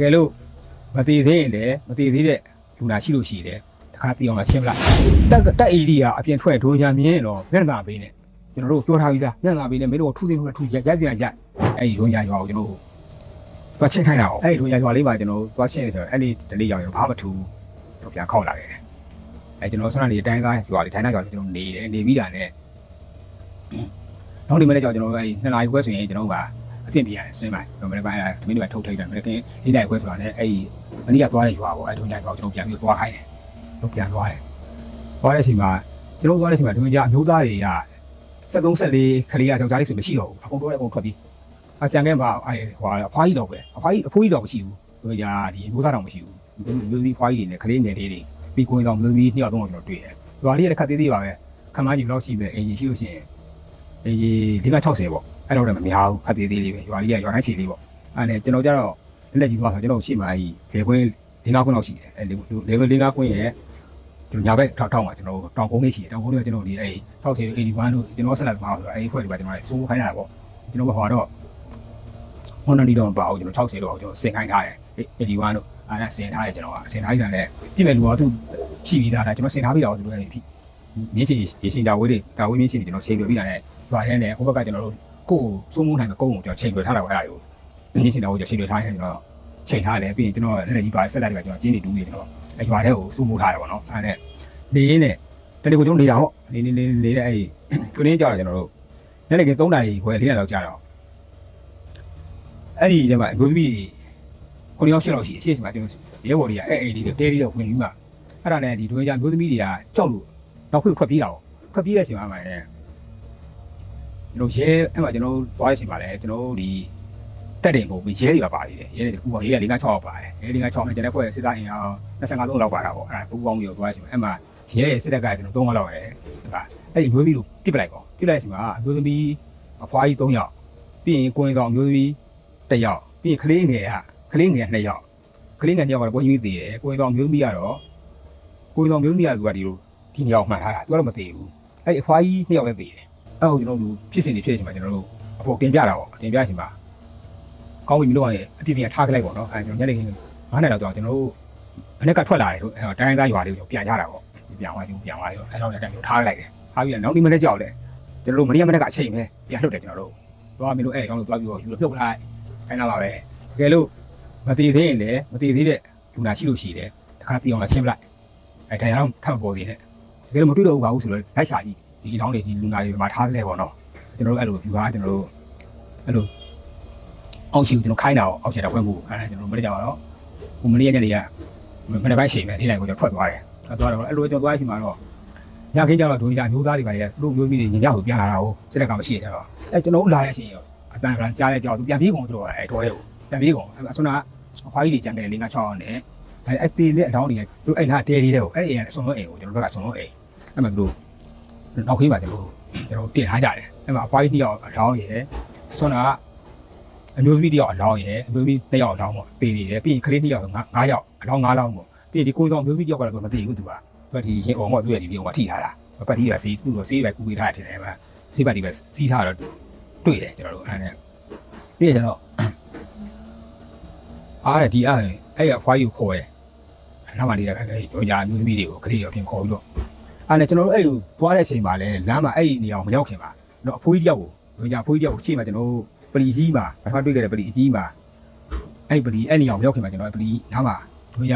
ကယ်လို့မတည်သေးရင်လည်းမတည်သေးတဲ့လူနာရှိလို့ရှိတယ်တခါတည်အောင်လာရှင်းပလိုက်တက်တက်အေဒီကအပြင်ထွက်ဒိုညာမြင်းတော့မျက်နှာပေးနေကျွန်တော်တို့ပြောထားပြီးသားမျက်နှာပေးနေမင်းတို့ထူးသိထူးထူးရိုက်ရိုက်စီရိုက်အဲ့ဒီဒိုညာရွာကိုကျွန်တော်တို့သွားချင်းခိုင်းတာအဲ့ဒီဒိုညာရွာလေးပါကျွန်တော်သွားချင်းနေဆိုတော့အဲ့ဒီတလေးရောက်ရင်ဘာမှမထူးတော့ပြန်ခေါက်လာခဲ့တယ်အဲ့ကျွန်တော်ဆွမ်းနေတိုင်းသားရွာလေးတိုင်းသားရွာလေးကျွန်တော်နေတယ်နေပြီးတာနဲ့နောက်နေမနေ့ကျတော့ကျွန်တော်အဲ့ဒီနှစ်နာရီခွဲဆိုရင်ကျွန်တော်က အသင့်ပြရတယ်စနေပိုင်းကျွန်တော်မနေ့ပိုင်းအဲ့ဒါမင်းတို့ကထုတ်ထိတ်တယ်မနေ့ကလေးနိုင်ခွဲဆိုတာနဲ့အဲ့ဒီမနေ့ကသွားတဲ့ရွာပေါ့အဲ့ဒိုညာရွာကိုကျွန်တော်ပြန်ပြီးသွားခိုင်းတယ်တော့ပြန်သွားတယ်သွားတဲ့အချိန်မှာကျွန်တော်သွားတဲ့အချိန်မှာဒိုညာအမျိုးသားတွေက73 74ခလေးကယောက်ျားလေးဆိုမရှိတော့ဘူးအကုန်တော့အကုန်ထွက်ပြီးအကြံခဲ့မှာအဲ့ဟိုအဖွားကြီးတော့ပဲအဖွားကြီးအဖိုးကြီးတော့မရှိဘူးဒိုညာဒီအမျိုးသားတော့မရှိဘူးမျိုးသမီးဖွားကြီးတွေနဲ့ခလေးငယ်လေးတွေပြီးကိုရင်တော့မျိုးသမီးနှစ်ယောက်သုံးယောက်ကျွန်တော်တွေ့တယ်ရွာလေးကခက်သေးသေးပါပဲခမန်းကြီးဘယ်လောက်ရှိပဲအင်ဂျင်ရှိလို့ရှိရင်အင်ဂျင်460ပေါ့ အဲ့တော့လည်းမများဘူးခက်သေးသေးလေးပဲရွာလေးကရွာတိုင်းရှိလေးပေါ့အဲ့နဲ့ကျွန်တော်ကြတော့လက်လက်ကြီးသွားဆိုကျွန်တော်ရှိမှအဲ့ဒီလေခွင်း၄၅ခွင်းလောက်ရှိတယ်အဲ့လေခွင်း၄၅ခွင်းရဲ့ကျွန်တော်ညာဘက်ထောက်ထောက်မှာကျွန်တော်တောင်ကုန်းလေးရှိတယ်တောင်ကုန်းလေးကကျွန်တော်ဒီအဲ့ထောက်ချေ81တို့ကျွန်တော်ဆက်လက်ပါဆိုတော့အဲ့ဒီဖွဲ့တွေပါကျွန်တော်လည်းစိုးခိုင်းတာပေါ့ကျွန်တော်ကဟောတော့ဟွန်နဒီတော့မပါဘူးကျွန်တော်60တော့ကျွန်တော်စင်ခိုင်းထားတယ်81တို့အဲ့ဒါစင်ထားတယ်ကျွန်တော်ကစင်ထားလိုက်တာလည်းပြည့်မဲ့လူကသူရှိပြီးသားတာကျွန်တော်စင်ထားပြီးတော့ဆိုတော့အဲ့ဒီမြင်းချင်ရေရှင်တာဝေးတွေတာဝေးမြင်းချင်ကျွန်တော်ချိန်ပြပြီးတာလည်းရွာထဲနဲ့ဟိုဘက်ကကျွန်တော်တို့ ကိုယ်စိုးမိုးနိုင်တဲ့ကုန်းကိုကျွန်တော်ချိန်ပြထားတာပဲအဲ့ဒါကိုမြင်းချင်တာဝေးကျွန်တော်ချိန်ပြထားရင်ကျွန်တော်ချိန်ထားတယ်ပြီးရင်ကျွန်တော်လက်လက်ကြီးပါဆက်လိုက်တယ်ကျွန်တော်ကျင်းနေတူးနေကျွန်တော်အရွာထဲကိုစုမိုးထားတယ်ပေါ့နော်အဲ့ဒါနဲ့နေရင်းနဲ့တလေးကိုကျွန်တော်နေတာပေါ့နေနေနေနေတဲ့အဲ့ကျွင်းကြတော့ကျွန်တော်တို့လက်လက်က3နာရီခွဲ4နာရီလောက်ကြာတော့အဲ့ဒီထဲမှာအမျိုးသမီးခုနှစ်ယောက်ရှစ်ယောက်ရှိအရှိရှိမှာကျွန်တော်ရဲဘော်တွေကအဲ့အဲ့ဒီတဲလေးတော့ဝင်ပြီးမှအဲ့ဒါနဲ့ဒီဒွေးကြမျိုးသမီးတွေကကြောက်လို့နောက်ခွေထွက်ပြေးတာပေါ့ထွက်ပြေးတဲ့အချိန်မှာမှလည်း ကျွန်တော်ရဲအဲ့မှာကျွန်တော်သွားတဲ့အချိန်မှာလည်းကျွန်တော်ဒီတက်တယ်ကိုပြီးရဲတွေပါပါသေးတယ်ရဲတွေပူပေါင်းရဲက၄၅6ပါတယ်ရဲ၄၅6နဲ့ကျန်တဲ့ဖွဲ့စစ်သားအင်အား25 3လောက်ပါတာပေါ့အဲ့ဒါပူပေါင်းပြီးတော့သွားရှင်အဲ့မှာရဲရဲ့စစ်တပ်ကကျွန်တော်3လောက်ရတယ်ဒါအဲ့ဒီမျိုးသမီးတို့ပြစ်ပလိုက်ပေါ့ပြစ်လိုက်ရှင်မှာအမျိုးသမီးအဖွားကြီး3ယောက်ပြီးရင်ကိုရင်ကောင်အမျိုးသမီး1ယောက်ပြီးရင်ကလေးငယ်ကကလေးငယ်2ယောက်ကလေးငယ်2ယောက်ကတော့ကိုကြီးသေးတယ်ကိုရင်ကောင်အမျိုးသမီးကတော့ကိုရင်ကောင်အမျိုးသမီးကသူကဒီလိုဒီ2ယောက်မှန်ထားတာသူကတော့မသေးဘူးအဲ့ဒီအဖွားကြီး2ယောက်လည်းသေးတယ် အဲ့တော့ကျွန်တော်တို့ဖြစ်စဉ်တွေဖြစ်ရှင်မှာကျွန်တော်တို့အပေါ်တင်ပြတာပေါ့တင်ပြရှင်မှာကောင်းပြီမလို့ရတယ်အပြည့်ပြည့်ထားကြလိုက်ပေါ့နော်အဲကျွန်တော်ညနေခင်း9နာရီလောက်တော့ကျွန်တော်တို့မနေ့ကထွက်လာတယ်လို့အဲတော့တိုင်းသားရွာလေးကိုပြန်ကြတာပေါ့ပြန်သွားပြီးပြန်သွားရောအဲတော့လည်းတိုင်လို့ထားကြလိုက်တယ်ထားပြီးတော့နောက်ဒီမနေ့ကြောက်လဲကျွန်တော်တို့မနေ့ကမနေ့ကအချိန်ပဲပြန်လှုပ်တယ်ကျွန်တော်တို့သွားမလို့အဲတော့လို့သွားပြီးတော့ယူလို့ပြုတ်လိုက်ခိုင်းလာပါပဲတကယ်လို့မတည်သေးရင်လည်းမတည်သေးတဲ့လူနာရှိလို့ရှိတယ်တခါတည်အောင်လာရှင်းပလိုက်အဲတိုင်အောင်ထပ်ပေါ်သေးတယ်တကယ်လို့မတွေ့တော့ဘူးပါဘူးဆိုတော့လိုက်ရှာကြည့် ဒီအလောင်းတွေဒီလူနာတွေမှာထားကြတယ်ပေါ့နော်ကျွန်တော်တို့အဲ့လိုယူဟာကျွန်တော်တို့အဲ့လိုအောက်ရှိကိုကျွန်တော်ခိုင်းတာပေါ့အောက်ရှိတာဖွင့်ဖို့အဲဒါကျွန်တော်မနေ့ကပါတော့ဟိုမနေ့ရက်နေ့ကမနေ့ပိုင်းချိန်ပဲနေ့တိုင်းကိုကျွန်တော်ထွက်သွားတယ်ထွက်သွားတော့အဲ့လိုကျွန်တော်သွားရှိမှာတော့ညခင်းကျတော့ဒုညမျိုးသားတွေပါလေသူတို့မျိုးမျိုးတွေညညကိုပြန်လာတာကိုစစ်တက်ကမရှိရကြတော့အဲကျွန်တော်လာတဲ့အချိန်ရောအတန်ကကြားတဲ့ကြောက်သူပြန်ပြေးကုန်သူတို့အဲတော်တဲ့ကိုပြန်ပြေးကုန်အဲဆွမ်းနာအခွားကြီးတွေကြံတယ်၄၅6အောင်နဲ့အဲအသေးလေးအလောင်းတွေသူအဲ့နာတဲလေးတဲ့ကိုအဲ့အိမ်ကဆွန်လို့အိမ်ကိုကျွန်တော်တို့ကဆွန်လို့အိမ်အဲ့မှာသူတို့ နောက်ခေးပါကျွန်တော်ကျွန်တော်တင်ထားကြတယ်အဲ့မှာအခွားကြီးနှစ်ယောက်အလောင်းရယ်ဆွမ်းနာအမျိုးသမီးတယောက်အလောင်းရယ်အမျိုးသမီးတစ်ယောက်အလောင်းပေါ့တည်နေတယ်ပြီးရင်ကလေးတစ်ယောက်ဆို9ယောက်အလောင်း9လောင်းပေါ့ပြီးရင်ဒီကိုယ်ကောင်အမျိုးသမီးတစ်ယောက်ကလည်းမသိဘူးသူကသူကဒီရင်အောင်ပေါ့သူရဲ့ဒီပြုံးကထိထားတာပတ်တီးကစီးသူ့ကိုစီးပဲကူပေးထားတယ်တယ်ဗျစီးပတ်တီးပဲစီးထားတော့တွေ့တယ်ကျွန်တော်တို့အဲ့ဒါနဲ့ပြီးရင်ကျွန်တော်အားရဒီအားအဲ့ရအဖွားကြီးကိုခေါ်တယ်နောက်မှလေးကအဲ့ဒီညာအမျိုးသမီးတွေကိုကလေးရောပြင်ခေါ်ပြီးတော့ အဲ့နဲ့ကျွန်တော်တို့အဲ့လိုသွားတဲ့အချိန်မှာလဲလမ်းမှာအဲ့ဒီနေရာကိုမရောက်ခင်ပါတော့အဖိုးကြီးတယောက်ကိုညာအဖိုးကြီးတယောက်ကိုချိန်မှာကျွန်တော်တို့ပလီကြီးမှာပထမတွေ့ခဲ့တဲ့ပလီအကြီးမှာအဲ့ပလီအဲ့နေအောင်ရောက်ခင်မှာကျွန်တော်ပလီနားမှာတို့ရ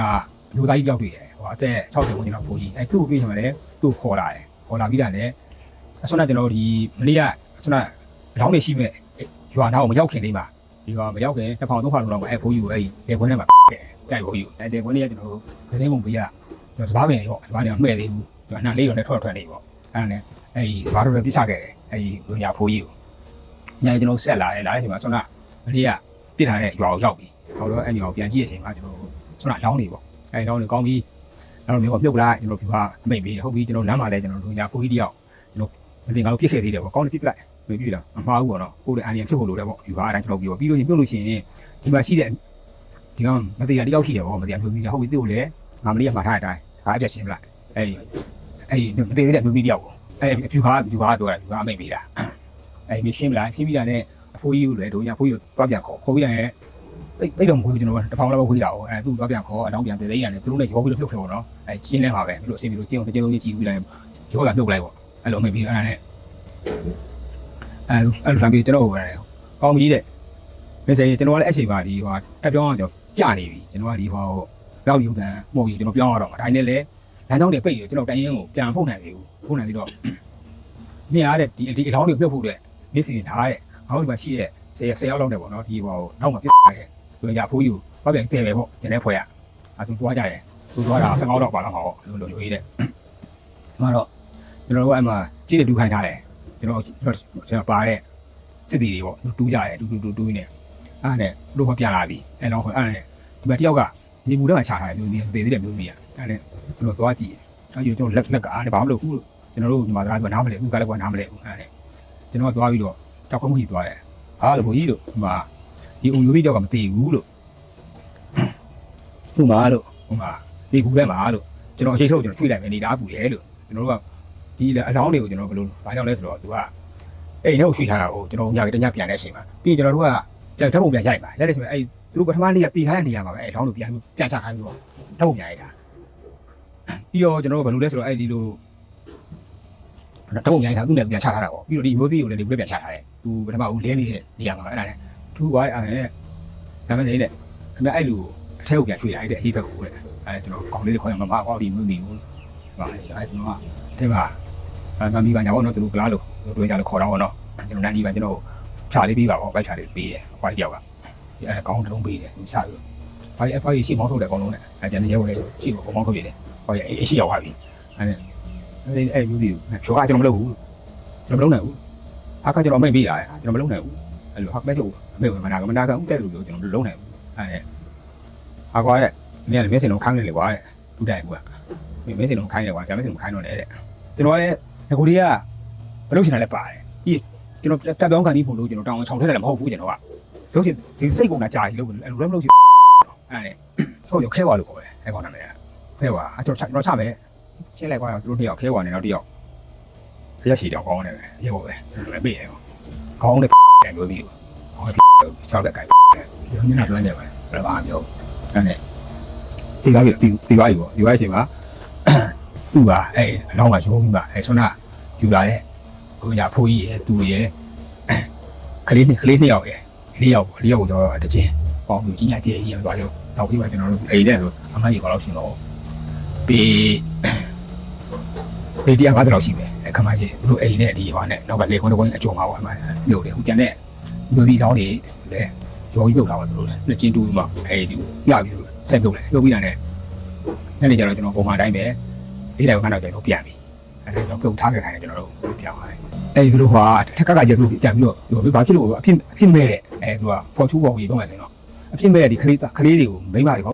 လူသားကြီးပြောက်တွေ့တယ်ဟိုအသက်60ဝန်းကျင်လောက်ပိုးကြီးအဲ့သူ့ကိုတွေ့ချင်မှလည်းသူ့ခေါ်လာတယ်ခေါ်လာပြီးတာလည်းအစွမ်းကကျွန်တော်ဒီမလေးကအစွမ်းကအလောင်းနေရှိမဲ့ရွာနာကိုမရောက်ခင်လေးမှာဒီရွာမရောက်ခင်တစ်ဖောင်သုံးဖောင်လောက်အဲ့ဘိုးကြီးကိုအဲ့လေခွင်းထဲမှာခဲ့ကြိုက်ဘိုးကြီးအဲ့လေခွင်းလေးကကျွန်တော်ဒသိန်းပုံပေးရကျွန်တော်စပားပင်လေးပေါ့စပားတွေကမှဲ့သေးဘူးကျွန်တော် အနှံလေးတော့လည်းထွက်ထွက်နေပေါ့အဲ့ဒါနဲ့အဲ့စပားတို့လည်းပြစ်ချခဲ့တယ်အဲ့လူညာဖိုးကြီးကိုညကျွန်တော်ဆက်လာတယ်လာတဲ့အချိန်မှာဆွမ်းနာမလေးကပြစ်ထားတဲ့ရွာကိုရောက်ပြီဟောတော့အဲ့ဒီရွာကိုပြန်ကြည့်တဲ့အချိန်မှာကျွန်တော်ဆွမ်းနာလောင်းနေပေါ့အဲ့လောင်းနေကောင်းပြီနောက်တော့မျိုးကပြုတ်လိုက်ကျွန်တော်ပြပါမိတ်ပြီးဟုတ်ပြီကျွန်တော်လမ်းမှာလဲကျွန်တော်တို့ညာဖိုးကြီးတယောက်ကျွန်တော်မတင်ငါတို့ပြစ်ခဲ့သေးတယ်ပေါ့ကောင်းတယ်ပြစ်လိုက်မပြစ်လားမမှားဘူးပေါ့နော်ကိုယ်လည်းအန်ရဖြစ်ဖို့လိုတယ်ပေါ့ယူဟာအတိုင်းကျွန်တော်ပြီးတော့ပြီးလို့ရင်ပြုတ်လို့ရှိရင်ဒီမှာရှိတဲ့ဒီကောင်မတရားတယောက်ရှိတယ်ပေါ့မတရားမျိုးကြီးဟုတ်ပြီသူ့ကိုလည်းငါမလေးကမှာထားတဲ့အတိုင်းဒါအချက်ရှင်းပလိုက် အဲ့အဲ့မတရားတဲ့မျိုးကြီးတယောက်ကိုအဲ့ဖြူခါဖြူခါပြောတာဖြူခါမိတ်ပြီးတာအဲ့ဒီရှင်းမလားရှင်းပြီးတာနဲ့အဖိုးကြီးကိုလည်းတို့ရအဖိုးကြီးကိုသွားပြန်ခေါ်ခေါ်ပြီးတာနဲ့တိတ်တိတ်တော့မခွေးဘူးကျွန်တော်ကတစ်ဖောင်လောက်ပဲခွေးတာ哦အဲသူ့တော့ပြန်ခေါ်အလောင်းပြန်သေးသေးရတယ်သူတို့လည်းရောပြီးတော့ပြုတ်ဖြုတ်တော့အဲကျင်းနေပါပဲပြီးလို့အစီအမီလို့ကျင်းအောင်တစ်ကျင်းလုံးချင်းကြည့်ပြီးလိုက်ရောတာပြုတ်လိုက်ပေါ့အဲ့လိုမိတ်ပြီးအဲ့ဒါနဲ့အဲအဲ့လိုဆံပြီးကျွန်တော်ဟိုရတယ်ကောင်းပြီတဲ့မင်းစိကျွန်တော်ကလည်းအချိန်ပါဒီဟိုတက်ပြောင်းတော့ကြာနေပြီကျွန်တော်ကဒီဟိုရောက်ယူတန်မှုတ်ယူကျွန်တော်ပြောင်းရတော့မှာဒါနဲ့လည်း လမ်းကြောင်းတွေပိတ်နေကျွန်တော်တိုင်းရင်ကိုပြန်ဖုတ်နိုင်ပြီဖုတ်နိုင်ပြီးတော့မြင်ရတဲ့ဒီဒီအလောင်းတွေပြုတ်ဖို့တဲ့နေ့စဉ်ထားတဲ့အောက်ဒီမှာရှိတဲ့ဆယ်ဆယ်ရောက်လောက်တယ်ပေါ့နော်ဒီဟိုနောက်မှာပြတ်သွားတယ်သူကဖိုးယူဘာပြန်တည်ပဲပေါ့ဒီနေ့ဖွဲ့ရအဲသူသွားကြတယ်သူသွားတာ15တော့ပါတော့မှာပေါ့လိုလိုရေးတဲ့ဟိုတော့ကျွန်တော်တို့အဲ့မှာကြည့်တဲ့ဒူခိုင်းထားတယ်ကျွန်တော်ကျွန်တော်ပါတဲ့စစ်တီတွေပေါ့တူးကြတယ်တူးတူးတူးတူးနေအဲ့နဲ့တို့ကပြန်လာပြီအဲ့တော့အဲ့နဲ့ဒီမှာတယောက်ကဒီမူထဲမှာခြာထားတယ်မျိုးမျိုးတည်သေးတယ်မျိုးမျိုး အဲ့နဲ့ကျွန်တော်သွားကြည့်အဲ့ဒီကျွန်တော်လက်လက်ကအားနဲ့ဘာမှမလုပ်ဘူးကျွန်တော်တို့ဒီမှာသားကနားမလဲဘူးကလည်းကနားမလဲဘူးအဲ့နဲ့ကျွန်တော်သွားပြီးတော့တောက်ခွင့်မှုကြီးသွားတယ်ဟာလို့ဘိုးကြီးလို့ဒီမှာဒီအုံမျိုးကြီးတော့ကမတည်ဘူးလို့ဟိုမှာလို့ဟိုမှာဒီကူထဲမှာလို့ကျွန်တော်အချိန်ထုတ်ကျွန်တော်ချွေလိုက်မယ်နေတာပူတယ်လို့ကျွန်တော်တို့ကဒီအလောင်းတွေကိုကျွန်တော်ဘယ်လိုဘာကြောင့်လဲဆိုတော့သူကအဲ့ဒီတော့ရွှေ့ထားတာကိုကျွန်တော်ညကတညပြန်တဲ့အချိန်မှာပြီးရင်ကျွန်တော်တို့ကပြန်ဓာတ်ပုံပြန်ရိုက်ပါရိုက်တဲ့ချိန်မှာအဲ့သူတို့ပထမနေ့ကပြည်ထားတဲ့နေရာမှာပဲအဲ့လောင်းတို့ပြန်ပြန်ချခိုင်းပြီးတော့ဓာတ်ပုံပြန်ရိုက်တာ ပြီးတော့ကျွန်တော်တို့ဘယ်လိုလဲဆိုတော့အဲ့ဒီလိုဓာတ်ပုံပြန်ရိုက်တာသူ့နဲ့ပြန်ချထားတာပေါ့ပြီးတော့ဒီမျိုးသီးကိုလည်းဒီလိုပြန်ချထားတယ်သူပထမဦးလင်းနေတဲ့နေရာမှာအဲ့ဒါနဲ့ထူသွားအဲ့ဒါနဲ့ဒါမှမဟုတ်လေခင်ဗျအဲ့လိုအထက်ကိုပြန်ရွှေ့လိုက်တဲ့အဟိဘက်ကိုအဲ့ကျွန်တော်ကောင်းလေးတွေခေါ်ရမှာမကောင်းဒီမျိုးမျိုးပါလေအဲ့ကျွန်တော်ကတဲ့ပါအဲ့မမီးပါညာပေါ့နော်သူတို့ကလားလို့တို့ကြလို့ခေါ်တော့ပေါ့နော်ကျွန်တော်နန်းဒီပါကျွန်တော်ဖြာလေးပေးပါပေါ့ဘိုက်ဖြာလေးပေးတယ်အခွားကြောက်ကအဲကောင်းတုံးပေးတယ်ချပြီးတော့ ဘာလဲအခွားကြီးရှေ့မောင်းထုတ်တယ်အကောင်လုံးနဲ့အဲကျန်နေရဲဝင်လေရှေ့ကိုမောင်းထုတ်ပြတယ်ဟောအေးရှေ့ရောက်သွားပြီအဲ့အဲ့အဲ့မျိုးမျိုးဖြောကကျွန်တော်မလုပ်ဘူးကျွန်တော်မလုပ်နိုင်ဘူးအခါကျွန်တော်မိတ်ပေးတာကျွန်တော်မလုပ်နိုင်ဘူးအဲ့လိုဟာပဲလို့အမေကမနာကမနာကဥတဲ့လူလို့ကျွန်တော်လုံးနိုင်ဘူးအဲ့ဟာကွာရဲ့မင်းကလည်းမျက်စိလုံးခိုင်းနေလေကွာတဲ့ဒူတိုင်ကွာမင်းမျက်စိလုံးခိုင်းနေကွာကျွန်တော်မျက်စိလုံးခိုင်းတော့လေတဲ့ကျွန်တော်လည်းငကိုဒီကမလုပ်ချင်တာလည်းပါတယ်ပြီးကျွန်တော်တက်ပြောင်းခံပြီးဖို့လို့ကျွန်တော်တောင်းချောင်ထက်တယ်လည်းမဟုတ်ဘူးကျွန်တော်ကလုပ်ချင်ဒီစိတ်ကုန်တာကြာကြီးလုပ်အဲ့လိုလည်းမလုပ်ချင် အဲ့ဒါနဲ့ဟုတ်ရခဲပါလို့ခေါ်တယ်အဲ့ကောင်နာမည်ခဲပါအကျွန်တော်ကျွန်တော်ချမယ်ရှင်းလိုက်ကွာသူတို့တယောက်ခဲပါနေတော့တယောက်ဖျက်ရှိတော့ကောင်းတယ်ပဲရေပေါ်ပဲလည်းပြေးရကောင်းတယ်တယ်လို့ပြီးဟောချောက်တဲ့ကိုင်တယ်ညနာလွှမ်းနေပါတယ်ဘယ်လိုပါမျိုးအဲ့နဲ့ဒီကားပြီးဒီကားကြီးပေါ့ဒီကားအချိန်မှာသူ့ပါအဲ့အလောင်းကရုံးပြီးပါအဲ့ဆွမ်းနာယူလာတဲ့ကိုညာဖိုးကြီးရဲ့သူ့ရဲ့ကလေးနှစ်ကလေးနှစ်ယောက်ရဲ့လေးယောက်ပေါ့လေးယောက်ကိုတော့တချင်းပေါင်းပြီးကြီးညာကြီးကြီးရောက်သွားလို့ နောက်ပြီးမှကျွန်တော်တို့အိမ်နဲ့ဆိုအမကြီးကတော့ရှင်တော့ပြီးဒီတရား50လောက်ရှိမယ်အခမကြီးသူတို့အိမ်နဲ့ဒီဟောနဲ့နောက်ကလေခွန်းတစ်ခွန်းအကျုံပါပေါ့အမလို့တယ်ဟိုကျန်တဲ့လူကြီးလောင်းတွေလည်းရောကြီးပြုတ်လာပါဆိုလို့လေလက်ချင်းတူးမှအဲဒီပြပြီးဆိုထည့်ပြုတ်လိုက်ပြုတ်ပြီးတာနဲ့ညနေကျတော့ကျွန်တော်ပုံမှန်တိုင်းပဲလေးတိုင်ခဏတော့ကျွန်တော်ပြန်ပြီအဲဒါတော့ပြုတ်ထားခဲ့ခိုင်းတယ်ကျွန်တော်တို့ပြန်သွားတယ်အဲဒီသူတို့ကထက်ကကကျသူပြန်ပြီးတော့ဘာဖြစ်လို့အဖြစ်အဖြစ်မဲ့တဲ့အဲသူကပေါ်ချူပေါ်ကြီးပုံမှန်တယ်နော် အဖြစ်မဲ့တဲ့ဒီခလေးကလေးတွေကိုမိမတွေက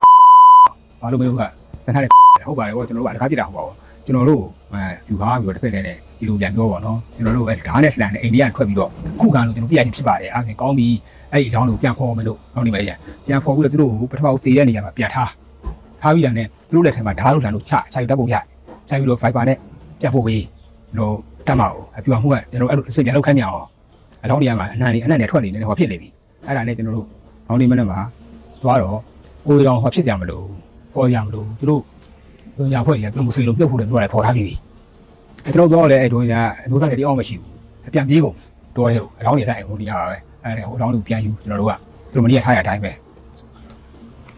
ဘာလို့မလို့ကတခါတည်းဟုတ်ပါတယ်ကွာကျွန်တော်တို့ကတခါပြတာဟုတ်ပါဘူးကျွန်တော်တို့အဲယူကားပြီးတော့တစ်ဖက်နဲ့ဒီလိုပြန်ပြောပါတော့ကျွန်တော်တို့အဲဓာတ်နဲ့လှန်နဲ့အိန္ဒိယထွက်ပြီးတော့ခုခံလို့ကျွန်တော်ပြရချင်းဖြစ်ပါတယ်အားဖြင့်ကောင်းပြီအဲ့ဒီလောင်းတို့ပြန်ခေါ်မယ်လို့နောက်နေပါလေပြန်ခေါ်ပြီးတော့သူတို့ပထမဦးသေးတဲ့နေရာမှာပြန်ထားထားပြီးတာနဲ့သူတို့လက်ထဲမှာဓာတ်လို့လှန်လို့ချချယူတတ်ဖို့ရချပြီးတော့ Viber နဲ့ပြန်ဖို့ပြီးကျွန်တော်တတ်မအောင်အပြူမှုကကျွန်တော်အဲ့လိုအစ်ပြန်လောက်ခိုင်းကြအောင်အလောင်းနေရာမှာအနံ့နေအနံ့နေထွက်နေတယ်ဟောဖြစ်နေပြီအဲ့ဒါနဲ့ကျွန်တော်တို့ လောင်းနေမနဲ့မှာသွားတော့ကိုယ်တော်ဟောဖြစ်ကြမလို့ပေါ်ရမလို့သူတို့တို့ညာဖွဲ့ရသူတို့မွတ်စလင်လိုပြုတ်ဖို့လည်းသူတို့လည်းပေါ်ထားပြီးပြီအဲ့တော့တော့လည်းအဲ့တို့ညာအမျိုးသားတွေတိအောင်မရှိဘူးအပြန်ပြေးကုန်တော်တယ်ဟိုအလောင်းနေတိုင်းဟိုတရားပါပဲအဲ့ဒါဟိုအလောင်းကိုပြန်ယူကျွန်တော်တို့ကသူတို့မနေ့ကထားရအတိုင်းပဲ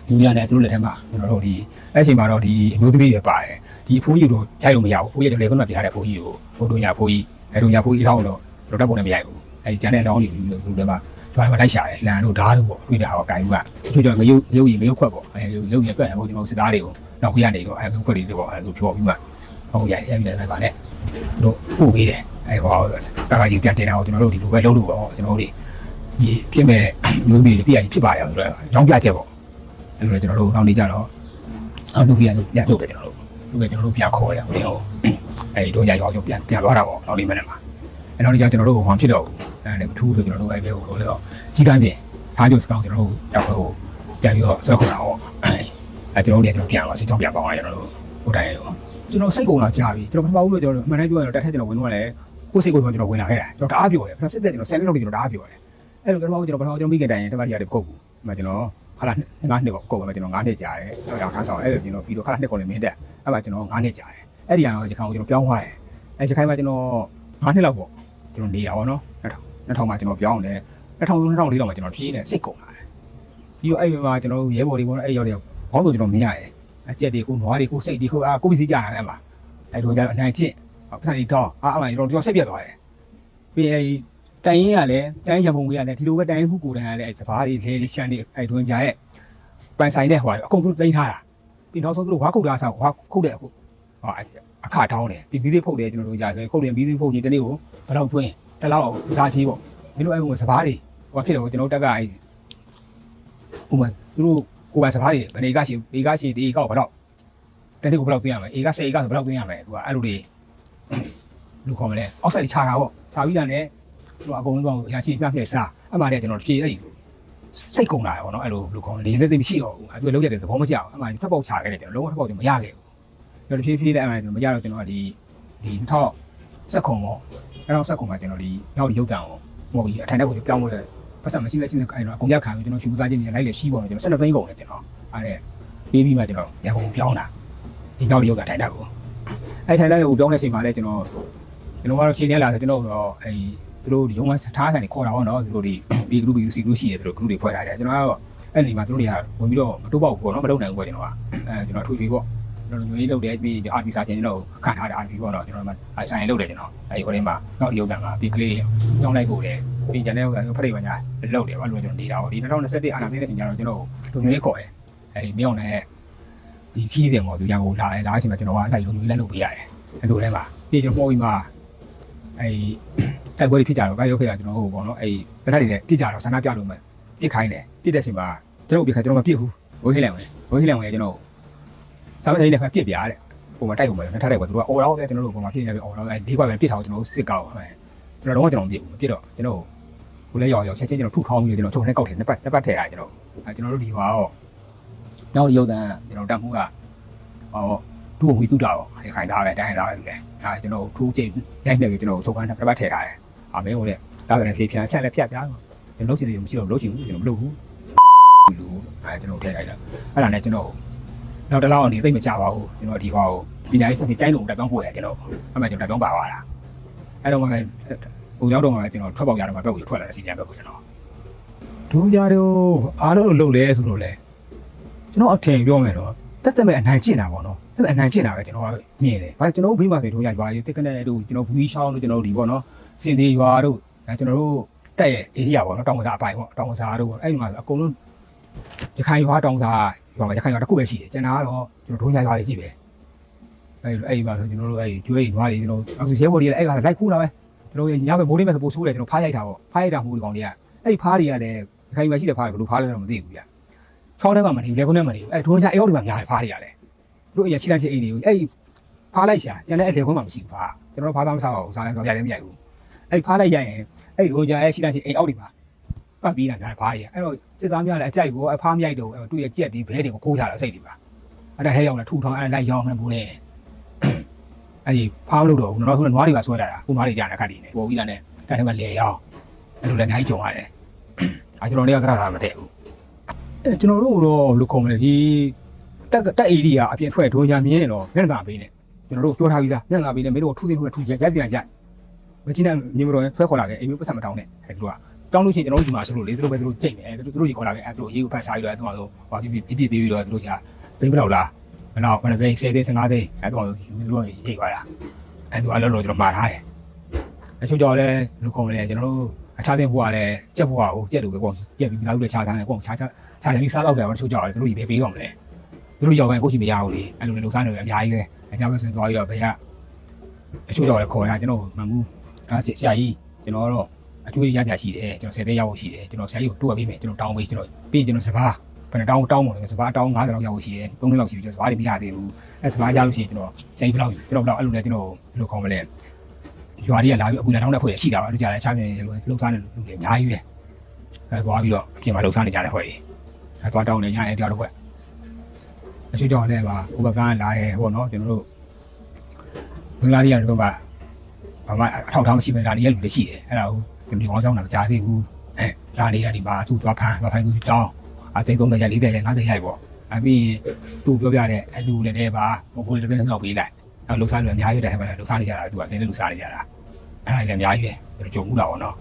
ယူရတဲ့သူတို့လက်ထက်မှာကျွန်တော်တို့ဒီအဲ့ချိန်မှာတော့ဒီအမျိုးသမီးတွေပါတယ်ဒီအဖိုးကြီးတို့ရိုက်လို့မရဘူးဖိုးကြီးတို့လည်းခုနကပြထားတဲ့အဖိုးကြီးကိုဟိုတို့ညာဖိုးကြီးအဲ့တို့ညာဖိုးကြီးထောင်းတော့တို့တက်ပုံနဲ့မရိုက်ဘူးအဲ့ဒီကျန်တဲ့အလောင်းတွေယူလို့လူတွေမှာ ကျွမ်းမလိုက်ရှာတယ်လန်တို့ဓာတ်တို့ပေါ့တွေ့တာတော့အကင်ကချို့ကြောင့်ငရုတ်ငရုတ်ကြီးငရုတ်ခွက်ပေါ့အဲငရုတ်ကြီးပြတ်တယ်ဟိုကျွန်တော်စစ်သားတွေကိုနောက်ပြရနေတော့အဲငရုတ်ခွက်တွေပေါ့အဲလိုပြောပြီးမှဟိုရိုက်ရိုက်နေတယ်ပါနဲ့တို့ပို့ပေးတယ်အဲဟောတာကကြီးပြန်တင်တာကိုကျွန်တော်တို့ဒီလိုပဲလုပ်လို့ပေါ့ကျွန်တော်တို့ဒီဖြစ်မဲ့မျိုးမျိုးပြရဖြစ်ပါတယ်ဆိုတော့ရောင်းပြချက်ပေါ့အဲ့လိုကျွန်တော်တို့နောက်နေကြတော့အောက်တို့ပြရပြန်လုပ်တယ်ကျွန်တော်တို့သူကကျွန်တော်တို့ပြန်ခေါ်ရဟိုဟိုအဲဒီတို့ညာရောင်းပြန်ပြန်သွားတာပေါ့နောက်လေးမနေ့မှာ အဲ့တော့ကျွန်တော်တို့ဟောဖြစ်တော့အဲ့ဒါမထူးဆိုကျွန်တော်တို့အဲ့ဘဲကိုလို့ကြီးကန်းပြင်ထားကြစကောင်းကျွန်တော်တို့ရောက်ဟိုပြန်ပြီးတော့စောက်ခေါ်တာပေါ့အဲကျွန်တော်တို့လည်းကျွန်တော်ပြန်ပါစီချောင်းပြန်ပေါင်းရကျွန်တော်တို့ဟိုတိုင်းရောကျွန်တော်စိတ်ကုန်လာကြပြီကျွန်တော်ပထမဦးလို့ကျွန်တော်အမှန်တမ်းပြောရတော့တက်ထက်ကျွန်တော်ဝင်တော့လည်းကိုယ်စိတ်ကိုကျွန်တော်ဝင်လာခဲ့တာကျွန်တော်တအားပြောတယ်ပထမစစ်တဲ့ကျွန်တော်10နှစ်လောက်ကျွန်တော်တအားပြောတယ်အဲ့လိုပထမဦးကျွန်တော်ပထမကျွန်တော်မိခင်တိုင်ရင်တပတ်တည်းရတယ်ပုတ်ဘူးဒီမှာကျွန်တော်ခလာငါးနှစ်ပေါ့ကိုယ်ကကျွန်တော်ငါးနှစ်ကြာတယ်အဲ့တော့ထားဆောင်အဲ့ကျွန်တော်ပြီးတော့ခလာနှစ်ကုန်လည်းမင်းတက်အဲ့မှာကျွန်တော်ငါးနှစ်ကြာတယ်အဲ့ဒီကတော့ဒီကောင်ကိုကျွန်တော်ပြောင်းသွားတယ်အဲ့ဒီခိုင်းမှာကျွန်တော်ငါးနှစ်လောက်ပေါ့ ကျွန်တော်နေတာပေါ့နော်2000 2000မှာကျွန်တော်ပြောင်းတယ်2000 2004လောက်မှာကျွန်တော်ဖြေးနေစိတ်ကုန်လာတယ်ပြီးတော့အဲ့မှာကျွန်တော်ရဲဘော်တွေပေါ့နော်အဲ့ရော်တွေဘောင်းဆိုကျွန်တော်မင်းရတယ်အကြက်တွေကိုနွားတွေကိုစိတ်တွေကိုအာကိုပစ္စည်းကြတာအဲ့မှာအဲ့လိုကြတော့အနိုင်ချင်းပတ်စံတွေတော့အာအဲ့မှာကျွန်တော်ကျွန်တော်စိတ်ပြတ်သွားတယ်ပြီးအဲ့တိုင်ရင်ကလည်းတိုင်ရံပုံကြီးကလည်းဒီလိုပဲတိုင်ခုကိုတိုင်ကလည်းအဲ့စဘာတွေလဲလေးရှမ်းတွေအဲ့တွင်ကြရဲ့ပိုင်ဆိုင်တဲ့ဟိုအကုန်သူသိမ်းထားတာပြီးနောက်ဆုံးသူတို့ဝါခုတ်တာဆောက်ဝါခုတ်တဲ့အခုဟော အခါတောင်းတယ်ပြီးပြီးသေးဖုတ်တယ်ကျွန်တော်တို့ကြာဆိုခုတ်တယ်ပြီးသေးဖုတ်ချင်းတနေ့ကိုဘယ်တော့တွင်းတစ်လောက်ဒါကြီးပေါ့မင်းတို့အဲ့ဟိုစဘာတွေဟိုဖြစ်တယ်ကျွန်တော်တက်ကအဲ့ဟိုမှာသူတို့ကိုယ်ပိုင်စဘာတွေဘယ်နေကရှိဘေကရှိဒီကောက်ဘယ်တော့တနေ့ကိုဘယ်တော့သိရမလဲအေက10အေကဆိုဘယ်တော့သိရမလဲသူကအဲ့လိုတွေလူခေါ်မလဲအောက်ဆိုင်ခြာတာပေါ့ခြာပြီးတာနဲ့သူကအကုန်လုံးတော့ရာချီပြပြစားအမှလည်းကျွန်တော်ဖြေအဲ့စိတ်ကုန်လာတယ်ပေါ့နော်အဲ့လိုလူခေါ်လေသက်သိမရှိတော့ဘူးအဲ့သူလုံးရက်တဲ့သဘောမကျအောင်အမှထွက်ပေါက်ချခဲ့တယ်ကျွန်တော်လုံးဝထွက်ပေါက်ချမရခဲ့ဘူး ကျွန်တော်ဖြေးဖြေးနဲ့အမှကျွန်တော်မရတော့ကျွန်တော်ကဒီဒီထောက်စက်ခုံပေါ့အဲ့တော့စက်ခုံမှာကျွန်တော်ဒီရောက်ရုပ်တံပေါ့ဟိုဒီအထိုင်တက်ကိုပြောင်းလို့ပတ်စံမရှိမရှိနဲ့အဲ့တော့အကုန်ရက်ခံပြီးကျွန်တော်ရှူစားခြင်းနေလိုက်လေရှိပေါ့ကျွန်တော်12သိန်းကုန်တယ်ကျွန်တော်အဲ့ဒါပြီးပြီးမှကျွန်တော်ရန်ကုန်ပြောင်းတာဒီနောက်ရုပ်တံထိုင်တက်ကိုအဲ့ထိုင်တက်ကိုပြောင်းတဲ့အချိန်မှာလည်းကျွန်တော်ကျွန်တော်ကတော့ရှင်းနေလာဆိုကျွန်တော်တော့အဲ့သူတို့ဒီရုံးမထားခံနေခေါ်တာပေါ့နော်သူတို့ဒီ B group UC group ရှိတယ်သူတို့ group တွေဖွဲ့ထားတယ်ကျွန်တော်ကတော့အဲ့ဒီမှာသူတို့တွေကဝင်ပြီးတော့မတိုးပေါက်ဘူးပေါ့နော်မလုပ်နိုင်ဘူးပေါ့ကျွန်တော်ကအဲကျွန်တော်ထွေထွေပေါ့ ကျွန်တော်ညွှန်ရေးလုပ်တယ်ပြီးအာပီစာချင်းကျွန်တော်ခန့်ထားတာအာပီပေါ့နော်ကျွန်တော်မှအဲဆိုင်လုပ်တယ်ကျွန်တော်အဲဒီခေါင်းထဲမှာတော့ရုပ်ကံမှာပြီးကလေးကြောင်းလိုက်ပို့တယ်ပြီးကျန်တဲ့ဖရိတ်ပညာလုပ်တယ်ဘာလို့ကျွန်တော်နေတာပေါ့ဒီ2021အာနာသိတဲ့အချိန်ကျတော့ကျွန်တော်လူမျိုးရေးခေါ်တယ်အဲဒီမြောင်းနဲ့ဒီခီးတယ်ပေါ့သူရန်ကုန်လာတယ်လာအချိန်မှာကျွန်တော်ကလိုက်လူမျိုးလိုက်လုပ်ပေးရတယ်အဲ့လိုလဲပါပြီးကျွန်တော်ပေါ်ပြီးမှအဲတိုက်ပွဲတွေဖြစ်ကြတော့ကာရုပ်ခေတာကျွန်တော်ဟိုပေါ့နော်အဲ့တနက်တွေလည်းပြစ်ကြတော့ဆန္ဒပြလို့မယ်ပြစ်ခိုင်းတယ်ပြစ်တဲ့အချိန်မှာကျွန်တော်ပြစ်ခိုင်းကျွန်တော်မပြစ်ဘူးဝိဟိလန်ဝင်ဝိဟိလန်ဝင်ကျွန်တော် စာမတိုင်းလည်းပြစ်ပြရတယ်ပုံမှာတိုက်ပုံမှာနှစ်ထပ်တိုက်ကွာသူကအော်တော့ကျွန်တော်တို့ပုံမှာပြစ်နေပြီအော်တော့အဲ့ဒီကွာပဲပြစ်ထားကျွန်တော်စစ်ကောက်ဟဲ့ကျွန်တော်တော့ကျွန်တော်မပြစ်ဘူးမပြစ်တော့ကျွန်တော်ကိုလည်းရောက်ရောက်ချက်ချင်းကျွန်တော်ထုထောင်းပြီးကျွန်တော်ချုံနဲ့ကောက်တယ်နှစ်ပတ်နှစ်ပတ်ထည့်တာကျွန်တော်အဲကျွန်တော်တို့ဒီဟွာတော့နောက်ရုပ်တန်းကျွန်တော်တက်မှုကဟောသူ့ကိုဝီတူတာတော့ခိုင်သားပဲတိုင်းသားပဲသူလည်းအဲကျွန်တော်ထိုးချိန်ရိုက်နေပြီကျွန်တော်စုံကန်းနှစ်ပတ်ထည့်ထားတယ်အာမင်းကိုလည်းဒါဆိုရင်ဆေးဖြန်းဖြန်းလည်းဖြတ်ပြားကျွန်တော်လုပ်ချင်တယ်မရှိတော့လုပ်ချင်ဘူးကျွန်တော်မလုပ်ဘူးလူအဲကျွန်တော်ထည့်လိုက်တာအဲ့ဒါနဲ့ကျွန်တော် နောက်တစ်လောက်အနေသိမကြပါဘူးကျွန်တော်ဒီဟောကိုပညာရေးစနစ်ကျိုင်းလို့တက်ပြောင်းပို့ရကျွန်တော်အမှန်ကျွန်တော်တက်ပြောင်းပါသွားတာအဲ့တော့မှလည်းဟိုရောက်တော့မှလည်းကျွန်တော်ထွက်ပေါက်ရတော့မှဘက်ကိုထွက်လာတဲ့စီပြန်ဘက်ကိုကျွန်တော်ဒုကြတော့အားလုံးလုပ်လဲဆိုတော့လေကျွန်တော်အထင်ပြောမယ်တော့တက်တက်မဲ့အနိုင်ကျင့်တာပေါ့နော်တက်မဲ့အနိုင်ကျင့်တာပဲကျွန်တော်မြင်တယ်ဘာကျွန်တော်ဘေးမှာဆိုတို့ရရွာရေးတက်ကနေတို့ကျွန်တော်ဘူးကြီးချောင်းတို့ကျွန်တော်ဒီပေါ့နော်စင်သေးရွာတို့အဲကျွန်တော်တို့တက်ရဲ့ area ပေါ့နော်တောင်ကစားအပိုင်းပေါ့တောင်ကစားတို့ပေါ့အဲ့ဒီမှာအကုန်လုံး ရခိုင်ရွာတောင်ကစားရွာမှာရခိုင်ရွာတစ်ခုပဲရှိတယ်ကျန်တာကတော့ကျွန်တော်ဒုံညာရွာတွေကြီးပဲအဲ့အဲ့ဒီမှာဆိုကျွန်တော်တို့အဲ့ကျွေးရွာတွေကျွန်တော်အခုရဲဘော်တွေလည်းအဲ့ကလိုက်ခိုးတာပဲကျွန်တော်ညဘက်မိုးလေးမဲ့ဆိုပို့ဆိုးတယ်ကျွန်တော်ဖားရိုက်တာပေါ့ဖားရိုက်တာမိုးဒီကောင်တွေကအဲ့ဒီဖားတွေကလည်းရခိုင်ရွာရှိတဲ့ဖားတွေဘယ်လိုဖားလဲတော့မသိဘူးဗျချောင်းထဲမှာမနေဘူးလေခုနဲ့မနေဘူးအဲ့ဒုံညာအေးအောက်တွေမှာများတယ်ဖားတွေကလည်းတို့အရင်ချိလိုက်ချင်အိမ်တွေကိုအဲ့ဖားလိုက်ရှာကျန်တဲ့အဲ့လေခွန်းမှာမရှိဘူးဖားကျွန်တော်တို့ဖားသားမစားပါဘူးစားလည်းကြောက်ရလည်းမရိုက်ဘူးအဲ့ဖားလိုက်ရိုက်ရင်အဲ့ဒုံညာရဲ့ရှိလိုက်ချင်အိမ်အောက်တွေမှာ ပတ်ပြီးတာများတယ်ဖားတွေကအဲ့တော့စစ်သားများလည်းအကြိုက်ကိုအဖားမရိုက်တော့သူ့ရဲ့ကြက်ဒီဘဲတွေကိုခိုးကြတာစိတ်တွေပါအဲ့ဒါထဲရောက်လာထူထောင်အဲ့လိုက်ရောင်းမှဘူးလေအဲ့ဒီဖားမလို့တော့ဘူးတော့ဆိုတော့နွားတွေကဆွဲတာခုနွားတွေကြာတဲ့ခက်တွေနေပို့ပြီးတာနဲ့အဲ့ထဲမှာလေရောင်းအဲ့လိုလည်းငိုင်းကြုံရတယ်အဲ့ကျွန်တော်တွေကကရတာမတည့်ဘူးအဲ့ကျွန်တော်တို့တော့လူခုံလေဒီတက်တက်အေဒီယာအပြင်ထွက်ဒုံညာမြင်းနေတော့မျက်နှာပေးနေကျွန်တော်တို့ပြောထားပြီးသားမျက်နှာပေးနေမင်းတို့ထူးစင်းထူးထူးရိုက်ရိုက်စီရိုက်ရိုက်မချင်းနဲ့မြင်းမတော်ဆွဲခေါ်လာခဲ့အိမ်မျိုးပတ်စံမတောင်းနဲ့အဲ့သူက တောင်းလို့ရှိရင်ကျွန်တော်တို့ဒီမှာဆိုလို့လေသူတို့ပဲသူတို့ကြိတ်မယ်သူတို့ကြီးခေါ်လာခဲ့အဲ့သူတို့ရေးကိုဖတ်စားပြီးတော့အဲ့သူကဆိုဟောပြပြပြပြပြီးတော့သူတို့ကသိမလို့လားမနောက်မနသိ10သိန်း15သိန်းအဲ့သူကယူလို့ရေးသွားတာအဲ့သူအလုံးလုံးကျွန်တော်မှားထားတယ်အချို့ကြောင့်လည်းလူခုံလည်းကျွန်တော်တို့အခြားတဲ့ဘုရားလည်းကြက်ဘုရားကိုကြက်လို့ပဲပေါ့ကြက်ပြီးနောက်လည်းခြားထားတယ်ပေါ့ခြားခြားခြားရင်စားတော့တယ်တချို့ကြောင့်လည်းသူတို့ကြီးပဲပေးတော့မလဲသူတို့ရောက်ပိုင်းကိုရှိမရဘူးလေအဲ့လိုလေလုံစားနေတယ်အများကြီးပဲအများပဲဆိုရင်သွားပြီးတော့ဘယ်ကတချို့ကြောင့်လည်းခေါ်ရကျွန်တော်မှန်မှုကားဆရာကြီးကျွန်တော်တော့ အကျွေးရကြရှိတယ်ကျွန်တော်10သိန်းရောက်ရှိတယ်ကျွန်တော်ဆရာကြီးကိုတိုးပေးမယ်ကျွန်တော်တောင်းပေးကျွန်တော်ပြီးကျွန်တော်စပါးဘယ်နှတောင်းတောင်းပါလဲစပါးတောင်း90လောက်ရောက်ရှိတယ်3သိန်းလောက်ရှိပြီကျွန်တော်စပါးတွေမရသေးဘူးအဲစပါးရလို့ရှိရင်ကျွန်တော်ကျိန်းဘယ်လောက်ကျွန်တော်ဘယ်လောက်အဲ့လိုလဲကျွန်တော်ဘယ်လိုခေါ်မလဲရွာတွေကလာပြီးအခုလည်းတောင်းတဲ့ဖွဲ့ရှိတာပါတို့ကြလည်းချားနေလို့လှုပ်ရှားနေလူတွေအများကြီးပဲအဲသွားပြီးတော့အပြင်မှာလှုပ်ရှားနေကြတဲ့ဖွဲ့တွေအဲသွားတောင်းနေညရဲ့တရားတော့ဖွဲ့အရှိကြောင့်လည်းပါဟိုဘက်ကလာတယ်ဟိုနော်ကျွန်တော်တို့ဘင်္ဂလားဒေ့ရှ်ကတော့ဘာမှအထောက်အထားမရှိဘဲလာနေတဲ့လူတွေရှိတယ်အဲ့ဒါကိုကျွန်တော် ဒီကောင်းကြောင်းတာကြားသေးဘူးအဲလာနေရဒီမှာသူ့သွားဖမ်းမဖမ်းဘူးတောင်းအစိမ့်30ရ40ရ50ရပေါ့အပြင်သူ့ပြောပြတဲ့အလူလည်းလည်းပါမဟုတ်လည်းလည်းလောက်ပေးလိုက်အဲလှူစားလို့အများကြီးတိုင်းမှာလှူစားနေကြတာသူကလည်းလှူစားနေကြတာအဲလည်းအများကြီးပဲကြုံမှုတာပေါ့နော်